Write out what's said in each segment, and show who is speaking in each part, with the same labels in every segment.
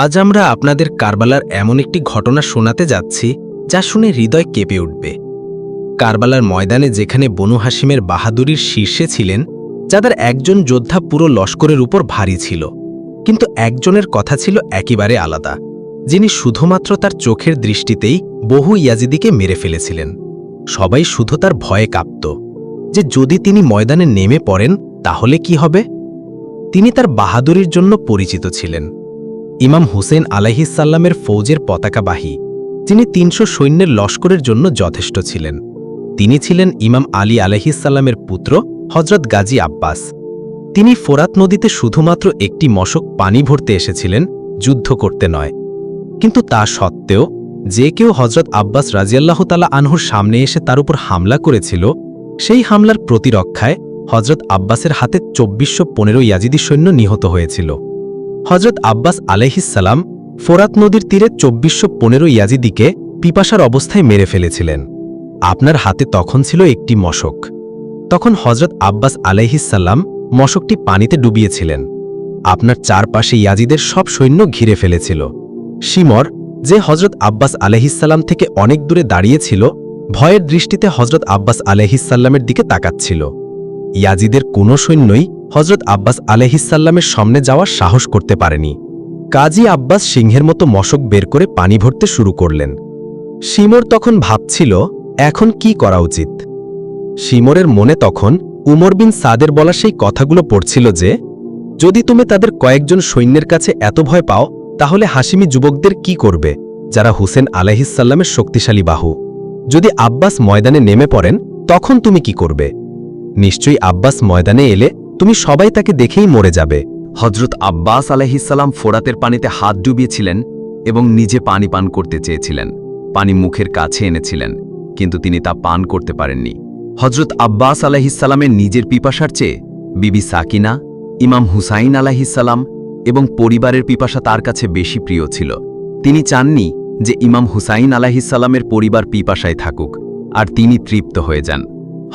Speaker 1: আজ আমরা আপনাদের কারবালার এমন একটি ঘটনা শোনাতে যাচ্ছি, যা শুনে হৃদয় কেঁপে উঠবে। কারবালার ময়দানে যেখানে বনু হাসিমের বাহাদুরির শীর্ষে ছিলেন, যাদের একজন যোদ্ধা পুরো লস্করের উপর ভারী ছিল, কিন্তু একজনের কথা ছিল একেবারে আলাদা, যিনি শুধুমাত্র তার চোখের দৃষ্টিতেই বহু ইয়াজিদিকে মেরে ফেলেছিলেন। সবাই শুধু তার ভয়ে কাঁপত, যে যদি তিনি ময়দানে নেমে পড়েন, তাহলে কি হবে? তিনি তার বাহাদুরির জন্য পরিচিত ছিলেন। ইমাম হুসেন আলাহিসাল্লামের ফৌজের পতাকাবাহী যিনি তিনশো সৈন্যের লস্করের জন্য যথেষ্ট ছিলেন। তিনি ছিলেন ইমাম আলী আলহিসাল্লামের পুত্র হজরত গাজী আব্বাস। তিনি ফোরাত নদীতে শুধুমাত্র একটি মশক পানি ভরতে এসেছিলেন, যুদ্ধ করতে নয়। কিন্তু তা সত্ত্বেও, যে কেউ হজরত আব্বাস রাজিয়াল্লাহ তালা আনহুর সামনে এসে তার উপর হামলা করেছিল, সেই হামলার প্রতিরক্ষায় হজরত আব্বাসের হাতে চব্বিশশো পনেরো ইয়াজিদি সৈন্য নিহত হয়েছিল। হজরত আব্বাস আলহিসাল্লাম ফোরাত নদীর তীরে চব্বিশশো পনেরো ইয়াজিদিকে পিপাসার অবস্থায় মেরে ফেলেছিলেন। আপনার হাতে তখন ছিল একটি মশক। তখন হজরত আব্বাস আলহিসাল্লাম মশকটি পানিতে ডুবিয়েছিলেন। আপনার চারপাশে ইয়াজিদের সব সৈন্য ঘিরে ফেলেছিল। শিমর, যে হজরত আব্বাস আলহিসাল্লাম থেকে অনেক দূরে দাঁড়িয়েছিল, ভয়ের দৃষ্টিতে হজরত আব্বাস আলহিসাল্লামের দিকে তাকাচ্ছিল। ইয়াজিদের কোনো সৈন্যই হজরত আব্বাস আলহিসাল্লামের সামনে যাওয়ার সাহস করতে পারেনি। কাজী আব্বাস সিংহের মতো মশক বের করে পানি ভরতে শুরু করলেন। শিমর তখন ভাবছিল, এখন কি করা উচিত? শিমরের মনে তখন উমর বিন সাদের বলা সেই কথাগুলো পড়ছিল যে, যদি তুমি তাদের কয়েকজন সৈন্যের কাছে এত ভয় পাও, তাহলে হাসিমি যুবকদের কি করবে, যারা হুসেন আলাহিসাল্লামের শক্তিশালী বাহু? যদি আব্বাস ময়দানে নেমে পড়েন, তখন তুমি কি করবে? নিশ্চয়ই আব্বাস ময়দানে এলে তুমি সবাই তাকে দেখেই মরে যাবে।
Speaker 2: হজরত আব্বাস আলাহিসাল্লাম ফোরাতের পানিতে হাত ডুবিয়েছিলেন এবং নিজে পানি পান করতে চেয়েছিলেন। পানি মুখের কাছে এনেছিলেন, কিন্তু তিনি তা পান করতে পারেননি। হজরত আব্বাস আলাহিসাল্লামের নিজের পিপাসার চেয়ে বিবি সাকিনা, ইমাম হুসাইন আলাহিসাল্লাম এবং পরিবারের পিপাসা তার কাছে বেশি প্রিয় ছিল। তিনি চাননি যে ইমাম হুসাইন আলাহিসাল্লামের পরিবার পিপাসায় থাকুক, আর তিনি তৃপ্ত হয়ে যান।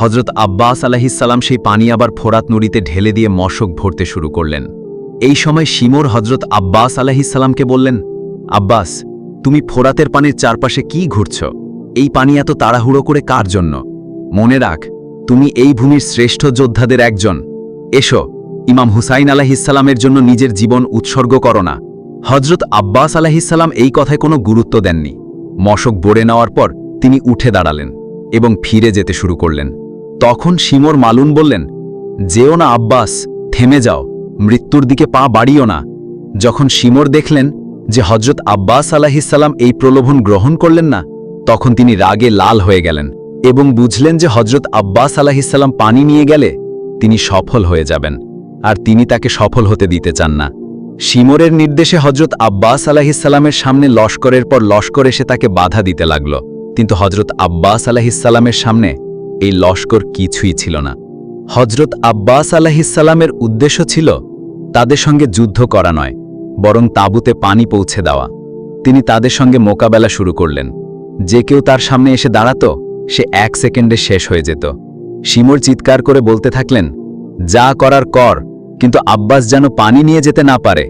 Speaker 2: হজরত আব্বাস আলাহিসাল্লাম সেই পানি আবার ফোরাত নুড়িতে ঢেলে দিয়ে মশক ভরতে শুরু করলেন। এই সময় শিমোর হজরত আব্বাস আলাহিসাল্লামকে বললেন, আব্বাস, তুমি ফোরাতের পানির চারপাশে কি ঘুরছ? এই পানি এত তাড়াহুড়ো করে কার জন্য? মনে রাখ, তুমি এই ভূমির শ্রেষ্ঠ যোদ্ধাদের একজন। এসো, ইমাম হুসাইন আলাহিসাল্লামের জন্য নিজের জীবন উৎসর্গ করো না। হজরত আব্বাস আলাহিসাল্লাম এই কথায় কোনো গুরুত্ব দেননি। মশক বড়ে নেওয়ার পর তিনি উঠে দাঁড়ালেন এবং ফিরে যেতে শুরু করলেন। তখন শিমোর মালুন বললেন, যেও না আব্বাস, থেমে যাও, মৃত্যুর দিকে পা বাড়িও না। যখন শিমোর দেখলেন যে হজরত আব্বাস আলাহিসাল্লাম এই প্রলোভন গ্রহণ করলেন না, তখন তিনি রাগে লাল হয়ে গেলেন এবং বুঝলেন যে হজরত আব্বাস আলাহিসাল্লাম পানি নিয়ে গেলে তিনি সফল হয়ে যাবেন, আর তিনি তাকে সফল হতে দিতে চান না। শিমরের নির্দেশে হজরত আব্বাস আলাহিসাল্লামের সামনে লস্করের পর লস্কর এসে তাকে বাধা দিতে লাগল। কিন্তু হজরত আব্বাস আলাহিসাল্লামের সামনে এই লস্কর কিছুই ছিল না। হজরত আব্বাস আলাহিসাল্লামের উদ্দেশ্য ছিল তাদের সঙ্গে যুদ্ধ করা নয়, বরং তাঁবুতে পানি পৌঁছে দেওয়া। তিনি তাদের সঙ্গে মোকাবেলা শুরু করলেন। যে কেউ তার সামনে এসে দাঁড়াত, সে এক সেকেন্ডে শেষ হয়ে যেত। শিমর চিৎকার করে বলতে থাকলেন, যা করার কর, কিন্তু আব্বাস যেন পানি নিয়ে যেতে না পারে।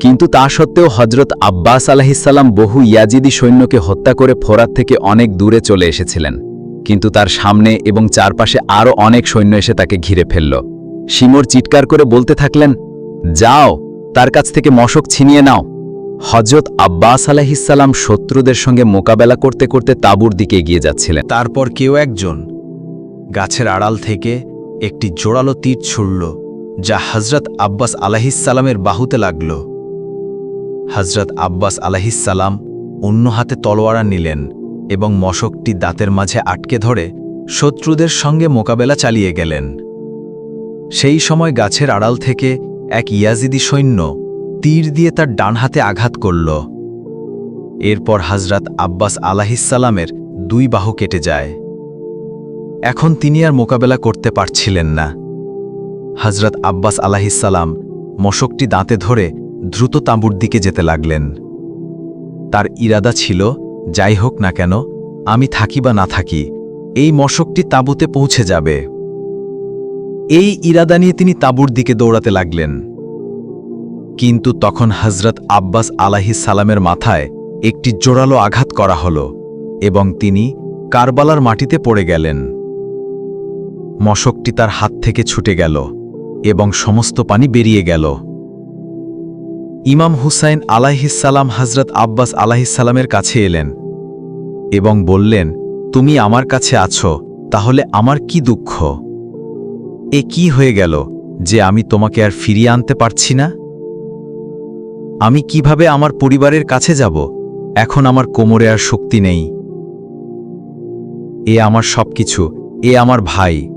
Speaker 2: কিন্তু তা সত্ত্বেও হজরত আব্বাস আলাহিসাল্লাম বহু ইয়াজিদি সৈন্যকে হত্যা করে ফোরাত থেকে অনেক দূরে চলে এসেছিলেন। কিন্তু তার সামনে এবং চারপাশে আরও অনেক সৈন্য এসে তাকে ঘিরে ফেলল। শিমর চিৎকার করে বলতে থাকলেন, যাও, তার কাছ থেকে মশক ছিনিয়ে নাও। হজরত আব্বাস আলাহিসাল্লাম শত্রুদের সঙ্গে মোকাবেলা করতে করতে তাঁবুর দিকে এগিয়ে যাচ্ছিলেন।
Speaker 1: তারপর কেউ একজন গাছের আড়াল থেকে একটি জোড়ালো তীর ছুড়ল, যা হজরত আব্বাস আলাহিসাল্লামের বাহুতে লাগল। হজরত আব্বাস আলাহিসাল্লাম অন্য হাতে তলোয়ারা নিলেন এবং মশকটি দাঁতের মাঝে আটকে ধরে শত্রুদের সঙ্গে মোকাবেলা চালিয়ে গেলেন। সেই সময় গাছের আড়াল থেকে এক ইয়াজিদি সৈন্য তীর দিয়ে তার ডান হাতে আঘাত করল। এরপর হাজরাত আব্বাস আলাহিসাল্লামের দুই বাহু কেটে যায়। এখন তিনি আর মোকাবেলা করতে পারছিলেন না। হজরত আব্বাস আলাহিসাল্লাম মশকটি দাঁতে ধরে দ্রুত তাঁবুর দিকে যেতে লাগলেন। তার ইরাদা ছিল যাই হোক না কেন, আমি থাকি বা না থাকি, এই মশকটি তাঁবুতে পৌঁছে যাবে। এই ইরাদা নিয়ে তিনি তাঁবুর দিকে দৌড়াতে লাগলেন।
Speaker 2: কিন্তু তখন হজরত আব্বাস আলাহি সালামের মাথায় একটি জোরালো আঘাত করা হল এবং তিনি কারবালার মাটিতে পড়ে গেলেন। মশকটি তার হাত থেকে ছুটে গেল এবং সমস্ত পানি বেরিয়ে গেল। ইমাম হুসাইন আলাহিসাল্লাম হজরত আব্বাস আলাহিসাল্লামের কাছে এলেন এবং বললেন, তুমি আমার কাছে আছো, তাহলে আমার কি দুঃখ? এ কি হয়ে গেল যে আমি তোমাকে আর ফিরিয়ে আনতে পারছি না? আমি কীভাবে আমার পরিবারের কাছে যাব? এখন আমার কোমরে আর শক্তি নেই। এ আমার সবকিছু, এ আমার ভাই।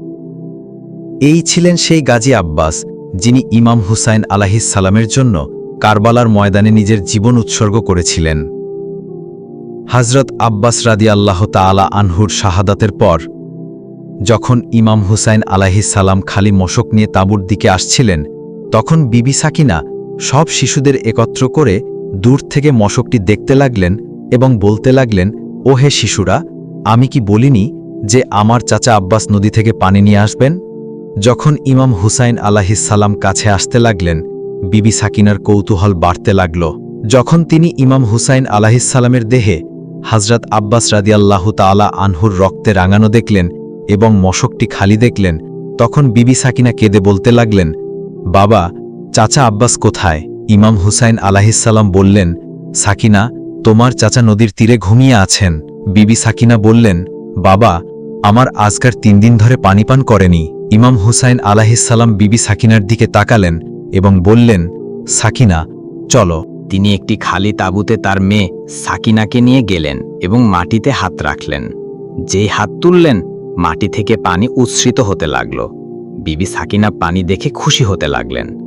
Speaker 2: এই ছিলেন সেই গাজী আব্বাস, যিনি ইমাম হুসাইন আলাহিসাল্লামের জন্য কারবালার ময়দানে নিজের জীবন উৎসর্গ করেছিলেন। হজরত আব্বাস রাদি আল্লাহ তালা আনহুর শাহাদাতের পর, যখন ইমাম হুসাইন আলাহিসাল্লাম খালি মশক নিয়ে তাঁবুর দিকে আসছিলেন, তখন বিবি সাকিনা সব শিশুদের একত্র করে দূর থেকে মশকটি দেখতে লাগলেন এবং বলতে লাগলেন, ও হে শিশুরা, আমি কি বলিনি যে আমার চাচা আব্বাস নদী থেকে পানি নিয়ে আসবেন? যখন ইমাম হুসাইন আলাহিসাল্লাম কাছে আসতে লাগলেন বিবি সাকিনার কৌতূহল বাড়তে লাগল। যখন তিনি ইমাম হুসাইন আলাহিসাল্লামের দেহে হজরত আব্বাস রাদিয়াল্লাহু তালা আনহুর রক্তে রাঙানো দেখলেন এবং মশকটি খালি দেখলেন, তখন বিবি সাকিনা কেঁদে বলতে লাগলেন, বাবা, চাচা আব্বাস কোথায়? ইমাম হুসাইন আলাহিসাল্লাম বললেন, সাকিনা, তোমার চাচা নদীর তীরে ঘুমিয়ে আছেন। বিবি সাকিনা বললেন, বাবা, আমার আজকার তিন দিন ধরে পানি পান করেনি। ইমাম হুসাইন আলাহিসাল্লাম বিবি সাকিনার দিকে তাকালেন এবং বললেন, সাকিনা, চলো।
Speaker 1: তিনি একটি খালি তাঁবুতে তার মেয়ে সাকিনাকে নিয়ে গেলেন এবং মাটিতে হাত রাখলেন। যেই হাত তুললেন, মাটি থেকে পানি উচ্ছ্রিত হতে লাগল। বিবি সাকিনা পানি দেখে খুশি হতে লাগলেন।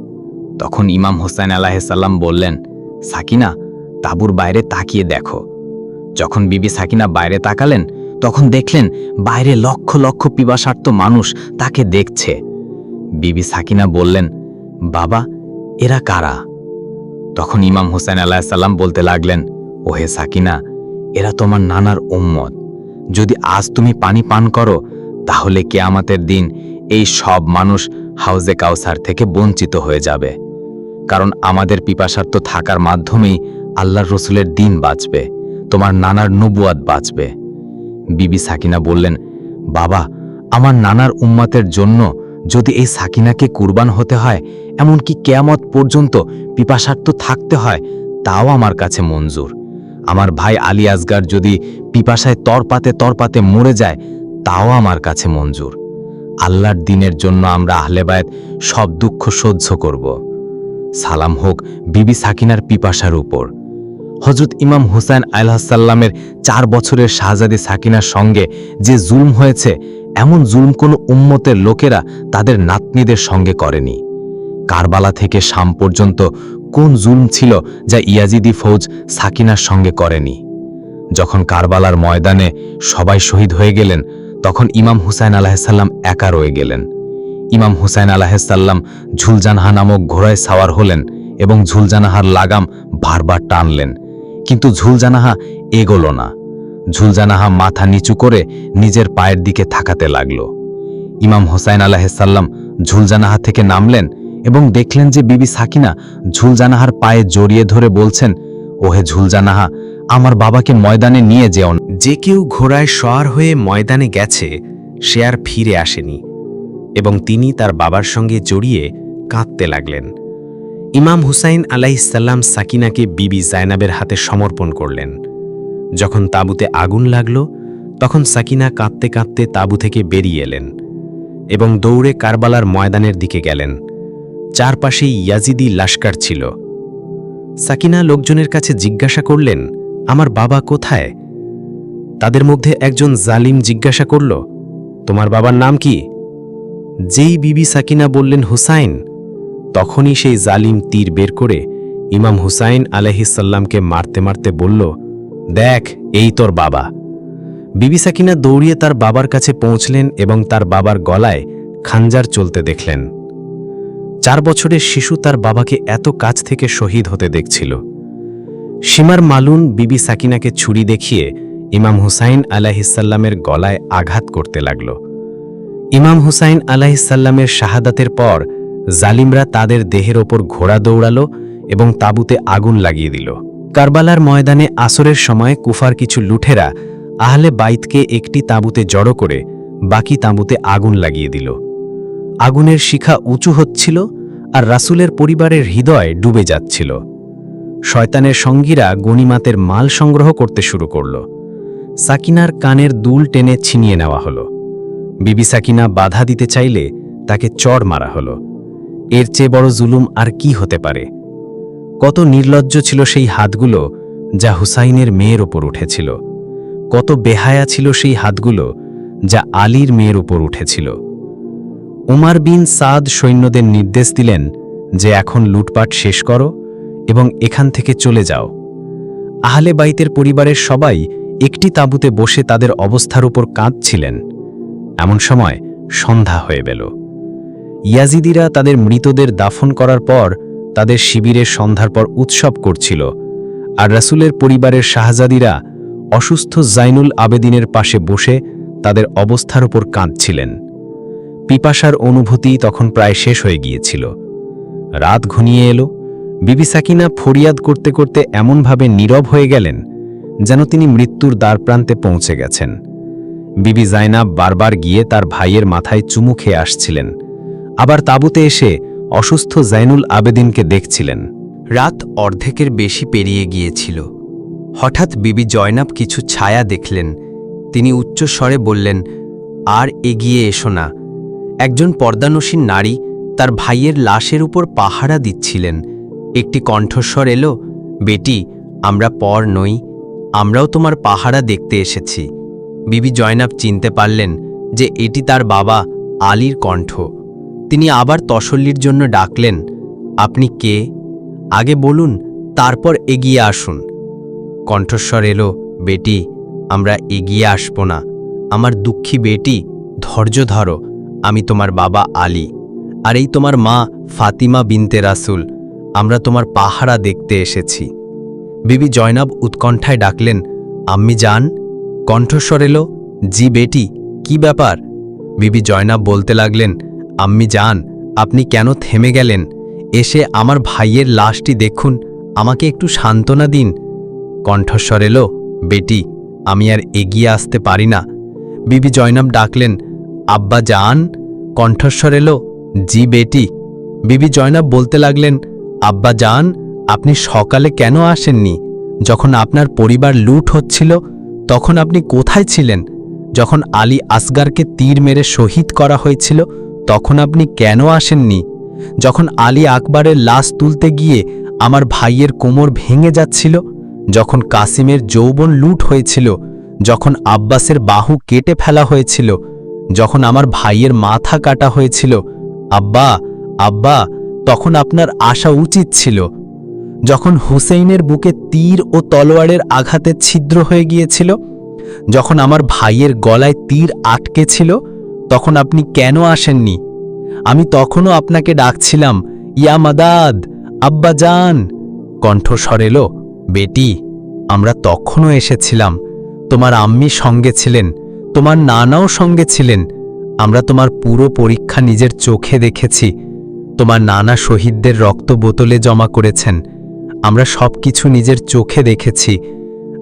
Speaker 1: তখন ইমাম হোসাইন আলাহিসাল্লাম বললেন, সাকিনা, তাঁবুর বাইরে তাকিয়ে দেখো। যখন বিবি সাকিনা বাইরে তাকালেন, তখন দেখলেন, বাইরে লক্ষ লক্ষ পিপাসার্থ মানুষ তাকে দেখছে। বিবি সাকিনা বললেন বাবা, এরা কারা? তখন ইমাম হোসেন আলাহিসাল্লাম বলতে লাগলেন, ওহে সাকিনা, এরা তোমার নানার উম্মত। যদি আজ তুমি পানি পান করো, তাহলে কে কেয়ামাতের দিন এই সব মানুষ হাউজে কাউসার থেকে বঞ্চিত হয়ে যাবে। কারণ আমাদের পিপাসার্থ থাকার মাধ্যমেই আল্লাহর রসুলের দিন বাঁচবে, তোমার নানার নবুয়াদ বাঁচবে। বিবি সাকিনা বললেন, বাবা, আমার নানার উম্মাতের জন্য যদি এই সাকিনাকে কুরবান হতে হয়, এমনকি কেয়ামত পর্যন্ত পিপাসার্থ থাকতে হয়, তাও আমার কাছে মঞ্জুর। আমার ভাই আলী আসগার যদি পিপাসায় তরপাতে তরপাতে মরে যায়, তাও আমার কাছে মঞ্জুর। আল্লাহর দিনের জন্য আমরা আহলেবায়ত সব দুঃখ সহ্য করব। সালাম হোক বিবি সাকিনার পিপাসার উপর। হজরত ইমাম হুসাইন আলহাসাল্লামের চার বছরের শাহজাদি সাকিনার সঙ্গে যে জুলম হয়েছে এমন জুলম কোনো উম্মতের লোকেরা তাদের নাতনিদের সঙ্গে করেনি। কারবালা থেকে শাম পর্যন্ত কোন জুলম ছিল যা ইয়াজিদি ফৌজ সাকিনার সঙ্গে করেনি? যখন কারবালার ময়দানে সবাই শহীদ হয়ে গেলেন, তখন ইমাম হুসাইন আলাহিসাল্লাম একা রয়ে গেলেন। ইমাম হুসাইন আলাহিসাল্লাম ঝুলজানহা নামক ঘোড়ায় সাওয়ার হলেন এবং ঝুলজানাহার লাগাম বারবার টানলেন। কিন্তু ঝুলজানাহা এগোল না। ঝুলজানাহা মাথা নিচু করে নিজের পায়ের দিকে থাকাতে লাগল। ইমাম হোসাইন আলাহিসাল্লাম ঝুলজানাহা থেকে নামলেন এবং দেখলেন যে বিবি সাকিনা ঝুলজানাহার পায়ে জড়িয়ে ধরে বলছেন, ওহে ঝুলজানাহা, আমার বাবাকে ময়দানে নিয়ে যেও যে কেউ ঘোড়ায় সওয়ার হয়ে ময়দানে গেছে, সে আর ফিরে আসেনি এবং তিনি তার বাবার সঙ্গে জড়িয়ে কাঁদতে লাগলেন। ইমাম হুসাইন আলাইসাল্লাম সাকিনাকে বিবি জায়নাবের হাতে সমর্পণ করলেন। যখন তাঁবুতে আগুন লাগল, তখন সাকিনা কাঁদতে কাঁদতে তাঁবু থেকে বেরিয়ে এলেন এবং দৌড়ে কারবালার ময়দানের দিকে গেলেন। চারপাশেই ইয়াজিদি লাস্কার ছিল। সাকিনা লোকজনের কাছে জিজ্ঞাসা করলেন, আমার বাবা কোথায়? তাদের মধ্যে একজন জালিম জিজ্ঞাসা করল, তোমার বাবার নাম কি? যেই বিবি সাকিনা বললেন, হুসাইন, তখনই সেই জালিম তীর বের করে ইমাম হুসাইন আলহিসাল্লামকে মারতে মারতে বলল দেখ, এই তোর বাবা। বিবি সাকিনা দৌড়িয়ে তার বাবার কাছে পৌঁছলেন এবং তার বাবার গলায় খাঞ্জার চলতে দেখলেন। চার বছরের শিশু তার বাবাকে এত কাছ থেকে শহীদ হতে দেখছিল। সীমার মালুন বিবি সাকিনাকে ছুরি দেখিয়ে ইমাম হুসাইন আলাহিসাল্লামের গলায় আঘাত করতে লাগল। ইমাম হুসাইন আলাহিসাল্লামের শাহাদাতের পর জালিমরা তাদের দেহের ওপর ঘোড়া দৌড়াল এবং তাঁবুতে আগুন লাগিয়ে দিল। কারবালার ময়দানে আসরের সময় কুফার কিছু লুঠেরা আহলে বাইতকে একটি তাঁবুতে জড়ো করে, বাকি তাঁবুতে আগুন লাগিয়ে দিল। আগুনের শিখা উঁচু হচ্ছিল আর রাসূলের পরিবারের হৃদয় ডুবে যাচ্ছিল। শয়তানের সঙ্গীরা গণিমাতের মাল সংগ্রহ করতে শুরু করল। সাকিনার কানের দুল টেনে ছিনিয়ে নেওয়া হলো। বিবি সাকিনা বাধা দিতে চাইলে তাকে চড় মারা হলো। এর চেয়ে বড় জুলুম আর কি হতে পারে? কত নির্লজ্জ ছিল সেই হাতগুলো যা হুসাইনের মেয়ের ওপর উঠেছিল। কত বেহায়া ছিল সেই হাতগুলো যা আলীর মেয়ের ওপর উঠেছিল। উমার বিন সাদ সৈন্যদের নির্দেশ দিলেন যে এখন লুটপাট শেষ করো এবং এখান থেকে চলে যাও। আহলে বাইতের পরিবারের সবাই একটি তাঁবুতে বসে তাদের অবস্থার উপর কাঁদছিলেন। এমন সময় সন্ধ্যা হয়ে গেল। ইয়াজিদিরা তাদের মৃতদের দাফন করার পর তাদের শিবিরের সন্ধ্যার পর উৎসব করছিল, আর রাসূলের পরিবারের শাহজাদিরা অসুস্থ জাইনুল আবেদিনের পাশে বসে তাদের অবস্থার ওপর কাঁদছিলেন। পিপাসার অনুভূতি তখন প্রায় শেষ হয়ে গিয়েছিল। রাত ঘনিয়ে এলো, বিবি সাকিনা ফরিয়াদ করতে করতে এমনভাবে নীরব হয়ে গেলেন যেন তিনি মৃত্যুর দ্বারপ্রান্তে পৌঁছে গেছেন। বিবি জাইনাব বারবার গিয়ে তার ভাইয়ের মাথায় চুমু খেয়ে আসছিলেন। আবার তাঁবুতে এসে অসুস্থ জাইনুল আবেদিনকে দেখছিলেন।
Speaker 2: রাত অর্ধেকের বেশি পেরিয়ে গিয়েছিল। হঠাৎ বিবি জয়নাব কিছু ছায়া দেখলেন। তিনি উচ্চস্বরে বললেন, আর এগিয়ে এসো না। একজন পর্দানসীন নারী তার ভাইয়ের লাশের উপর পাহারা দিচ্ছিলেন। একটি কণ্ঠস্বর এলো, বেটি, আমরা পর নই, আমরাও তোমার পাহারা দেখতে এসেছি। বিবি জয়নাব চিনতে পারলেন যে এটি তার বাবা আলীর কণ্ঠ। তিনি আবার তসল্লির জন্য ডাকলেন, আপনি কে? আগে বলুন, তারপর এগিয়ে আসুন। কণ্ঠস্বর এলো, বেটি, আমরা এগিয়ে আসব না। আমার দুঃখী বেটি, ধৈর্য ধরো, আমি তোমার বাবা আলী। আর এই তোমার মা, ফাতিমা বিনতে রাসুল, আমরা তোমার পাহারা দেখতে এসেছি। বিবি জয়নাব উৎকণ্ঠায় ডাকলেন, আম্মি যান? কণ্ঠস্বর এলো, জি বেটি, কি ব্যাপার? বিবি জয়নাব বলতে লাগলেন আম্মি যান আপনি কেন থেমে গেলেন? এসে আমার ভাইয়ের লাশটি দেখুন, আমাকে একটু সান্ত্বনা দিন। কণ্ঠস্বর এলো, বেটি, আমি আর এগিয়ে আসতে পারি না। বিবি জয়নাব ডাকলেন, আব্বা যান কণ্ঠস্বর এলো, জি বেটি। বিবি জয়নাব বলতে লাগলেন, আব্বা যান আপনি সকালে কেন আসেননি? যখন আপনার পরিবার লুট হচ্ছিল, তখন আপনি কোথায় ছিলেন? যখন আলী আসগারকে তীর মেরে শহীদ করা হয়েছিল তখন আপনি কেন আসেননি? যখন আলী আকবরের লাশ তুলতে গিয়ে আমার ভাইয়ের কোমর ভেঙে যাচ্ছিল, যখন কাসিমের যৌবন লুট হয়েছিল, যখন আব্বাসের বাহু কেটে ফেলা হয়েছিল, যখন আমার ভাইয়ের মাথা কাটা হয়েছিল, আব্বা আব্বা, তখন আপনার আসা উচিত ছিল। যখন হুসেইনের বুকে তীর ও তলোয়ারের আঘাতে ছিদ্র হয়ে গিয়েছিল, যখন আমার ভাইয়ের গলায় তীর আটকে ছিল তখন আপনি কেন আসেননি? আমি তখনও আপনাকে ডাকছিলাম, ইয়া মাদাদ, আব্বা যান কণ্ঠস্বর এলো বেটি, আমরা তখনও এসেছিলাম। তোমার আম্মি সঙ্গে ছিলেন, তোমার নানাও সঙ্গে ছিলেন। আমরা তোমার পুরো পরীক্ষা নিজের চোখে দেখেছি। তোমার নানা শহীদদের রক্ত বোতলে জমা করেছেন। আমরা সব কিছু নিজের চোখে দেখেছি।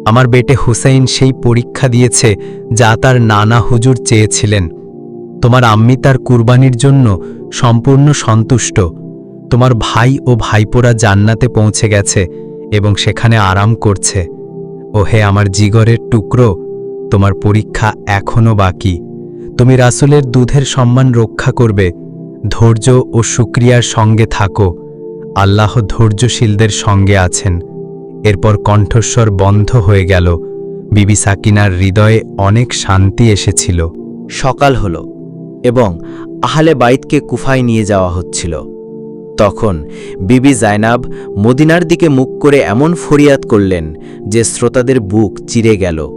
Speaker 2: আমার বেটে হুসাইন সেই পরীক্ষা দিয়েছে যা তার নানা হুজুর চেয়েছিলেন। তোমার আম্মি তার কুরবানির জন্য সম্পূর্ণ সন্তুষ্ট। তোমার ভাই ও ভাইপোরা জান্নাতে পৌঁছে গেছে এবং সেখানে আরাম করছে। ও হে আমার জিগরের টুকরো, তোমার পরীক্ষা এখনও বাকি। তুমি রাসুলের দুধের সম্মান রক্ষা করবে। ধৈর্য ও সুক্রিয়ার সঙ্গে থাকো। আল্লাহ ধৈর্যশীলদের সঙ্গে আছেন। এরপর কণ্ঠস্বর বন্ধ হয়ে গেল। বিবি সাকিনার হৃদয়ে অনেক শান্তি এসেছিল।
Speaker 3: সকাল হল। এবং আহলে বাইতকে কুফায় নিয়ে যাওয়া হচ্ছিল। তখন বিবি জায়নাব মদিনার দিকে মুখ করে এমন ফরিয়াদ করলেন যে শ্রোতাদের বুক চিরে গেল।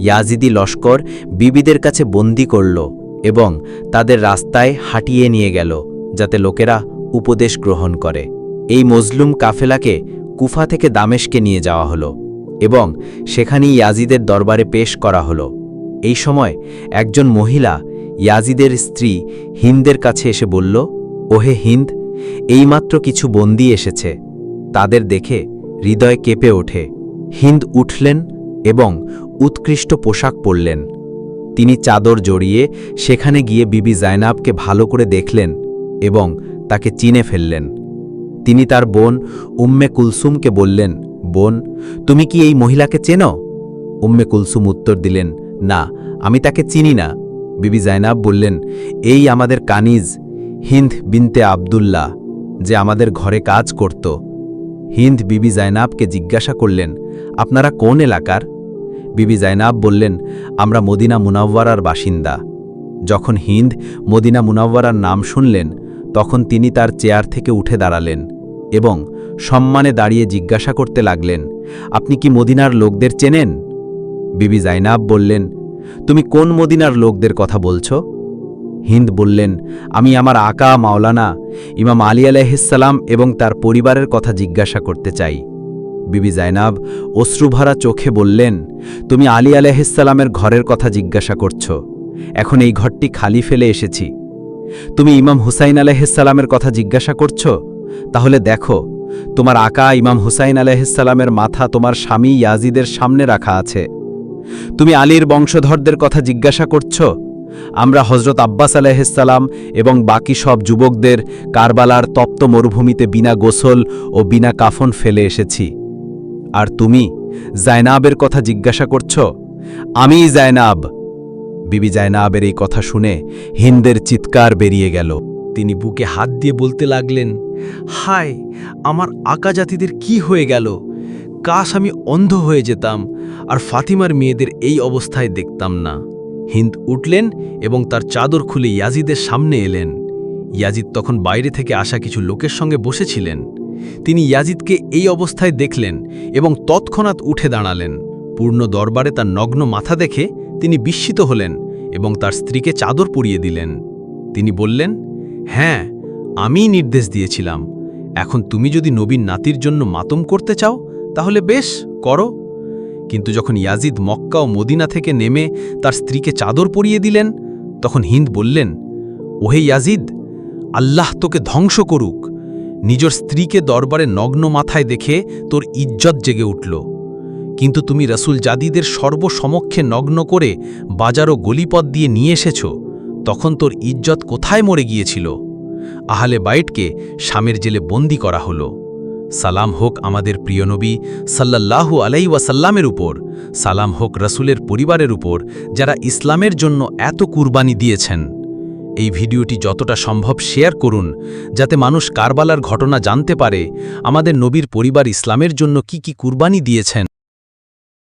Speaker 3: ইয়াজিদি লস্কর বিবিদের কাছে বন্দি করল এবং তাদের রাস্তায় হাঁটিয়ে নিয়ে গেল যাতে লোকেরা উপদেশ গ্রহণ করে। এই মজলুম কাফেলাকে কুফা থেকে দামেশকে নিয়ে যাওয়া হলো এবং সেখানেই ইয়াজিদের দরবারে পেশ করা হলো। এই সময় একজন মহিলা ইয়াজিদের স্ত্রী হিন্দের কাছে এসে বলল, ওহে হিন্দ, এইমাত্র কিছু বন্দি এসেছে। তাদের দেখে হৃদয় কেঁপে ওঠে। হিন্দ উঠলেন এবং উৎকৃষ্ট পোশাক পরলেন। তিনি চাদর জড়িয়ে সেখানে গিয়ে বিবি জায়নাবকে ভালো করে দেখলেন এবং তাকে চিনে ফেললেন। তিনি তার বোন উম্মে কুলসুমকে বললেন, বোন, তুমি কি এই মহিলাকে চেনো? উম্মে কুলসুম উত্তর দিলেন, না, আমি তাকে চিনি না। বিবি জায়নাব বললেন, এই আমাদের কানিজ, হিন্দ বিনতে আবদুল্লাহ, যে আমাদের ঘরে কাজ করত। হিন্দ বিবি জায়নাবকে জিজ্ঞাসা করলেন, আপনারা কোন এলাকার? বিবি জায়নাব বললেন, আমরা মদিনা মুনাওয়ারার বাসিন্দা। যখন হিন্দ মদিনা মুনাওয়ারার নাম শুনলেন, তখন তিনি তার চেয়ার থেকে উঠে দাঁড়ালেন এবং সম্মানে দাঁড়িয়ে জিজ্ঞাসা করতে লাগলেন, আপনি কি মদিনার লোকদের চেনেন? বিবি জাইনাব বললেন তুমি কোন মদিনার লোকদের কথা বলছ? হিন্দ বললেন, আমি আমার আকা মাওলানা ইমাম আলী আলাইহিসাল্লাম এবং তার পরিবারের কথা জিজ্ঞাসা করতে চাই। বিবি জায়নাব অশ্রুভরা চোখে বললেন, তুমি আলী আলাইহিসাল্লামের ঘরের কথা জিজ্ঞাসা করছ। এখন এই ঘরটি খালি ফেলে এসেছি। তুমি ইমাম হুসাইন আলাইহিসাল্লামের কথা জিজ্ঞাসা করছ? তাহলে দেখো, তোমার আকা ইমাম হুসাইন আলাইহিসাল্লামের মাথা তোমার স্বামী ইয়াজিদের সামনে রাখা আছে। তুমি আলীর বংশধরদের কথা জিজ্ঞাসা করছ? আমরা হজরত আব্বাস আলাইহিসাল্লাম এবং বাকি সব যুবকদের কারবালার তপ্ত মরুভূমিতে বিনা গোসল ও বিনা কাফন ফেলে এসেছি। আর তুমি জায়নাবের কথা জিজ্ঞাসা করছ? আমি জায়নাব। বিবি জায়নাবের এই কথা শুনে হিন্দের চিৎকার বেরিয়ে গেল।
Speaker 1: তিনি বুকে হাত দিয়ে বলতে লাগলেন, হায়, আমার আকা জাতিদের কি হয়ে গেল? কাশ আমি অন্ধ হয়ে যেতাম। আর ফাতিমার মেয়েদের এই অবস্থায় দেখতাম না। হিন্দ উঠলেন এবং তার চাদর খুলে ইয়াজিদের সামনে এলেন। ইয়াজিদ তখন বাইরে থেকে আসা কিছু লোকের সঙ্গে বসেছিলেন। তিনি ইয়াজিদকে এই অবস্থায় দেখলেন এবং তৎক্ষণাৎ উঠে দাঁড়ালেন। পূর্ণ দরবারে তার নগ্ন মাথা দেখে তিনি বিস্মিত হলেন এবং তার স্ত্রীকে চাদর পরিয়ে দিলেন। তিনি বললেন হ্যাঁ আমিই নির্দেশ দিয়েছিলাম। এখন তুমি যদি নবীন নাতির জন্য মাতম করতে চাও, তাহলে বেশ, করো। কিন্তু যখন ইয়াজিদ মক্কা ও মদিনা থেকে নেমে তার স্ত্রীকে চাদর পরিয়ে দিলেন, তখন হিন্দ বললেন, ওহে ইয়াজিদ, আল্লাহ তোকে ধ্বংস করুক। নিজের স্ত্রীকে দরবারে নগ্ন মাথায় দেখে তোর ইজ্জত জেগে উঠল। কিন্তু তুমি রসুল জাদিদের সর্বসমক্ষে নগ্ন করে বাজার ও গলিপথ দিয়ে নিয়ে এসেছ, তখন তোর ইজ্জত কোথায় মরে গিয়েছিল? আহলে বাইটকে স্বামীর জেলে বন্দি করা হলো। সালাম হোক আমাদের প্রিয় নবী সাল্লাল্লাহু আলাই ওয়াসাল্লামের উপর, সালাম হোক রসুলের পরিবারের উপর, যারা ইসলামের জন্য এত কুরবানি দিয়েছেন। এই ভিডিওটি যতটা সম্ভব শেয়ার করুন, যাতে মানুষ কারবালার ঘটনা জানতে পারে, আমাদের নবীর পরিবার ইসলামের জন্য কি কি কুরবানি দিয়েছেন।